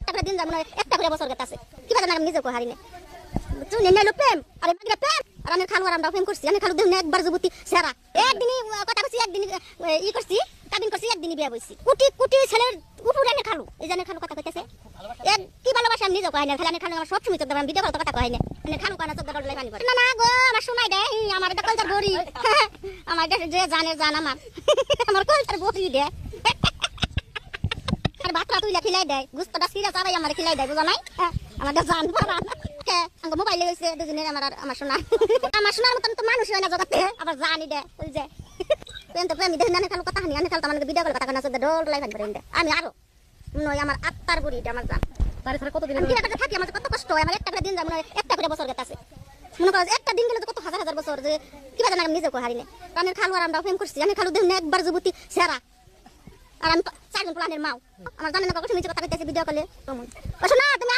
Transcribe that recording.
একটা করে দিন না না। কথা এক, কি ভালোবাসা আমি নিজেও কই না, খালি আমি খালু আমার সব সময় কথা কই না। মানে খালু কানা চোখ দেবেন পানি করে না না গো, আমার দেয় যে জানে, জান আমার। আমার কলচার বড়ি দে। আর ভাতটা তুইলা খিলাই দেয় গুস্তটা সিরা চাবাই আমার খিলাই দেয় বুঝা নাই? হ্যাঁ, আমাদের জান পারা হ্যাঁ মোবাইলে হয়েছে দুজনের আমার আমার শোনা আমার শোনার মতন তো মানুষ হয় না জগতে। আবার জানি দে ওই যে। প্রেম তো প্রেমী দেখি না খালো কথা হানি আমি খালো আমার ভিডিও করে কথা সদ্য ডোল করে দে। আমি আরও নয় আমার আত্মার বুড়ি এটা আমার জান। বাড়ি ছাড়া কতদিন আমি কিনা থাকি আমার কত কষ্ট হয় আমার একটা করে দিন যাব না একটা করে বছর গেছে মনে করো একটা দিন গেলে তো কত হাজার হাজার বছর যে কি বাজার আমি নিজেও হারি না আমি খালু আর আমরা প্রেম করছি আমি খালু দেখুন একবার যুবতী সেরা। আর আমি চারজন প্লানের মাও। আমার জানেন না কখন নিচে কথা কইতেছে ভিডিও কলে শোনা তুমি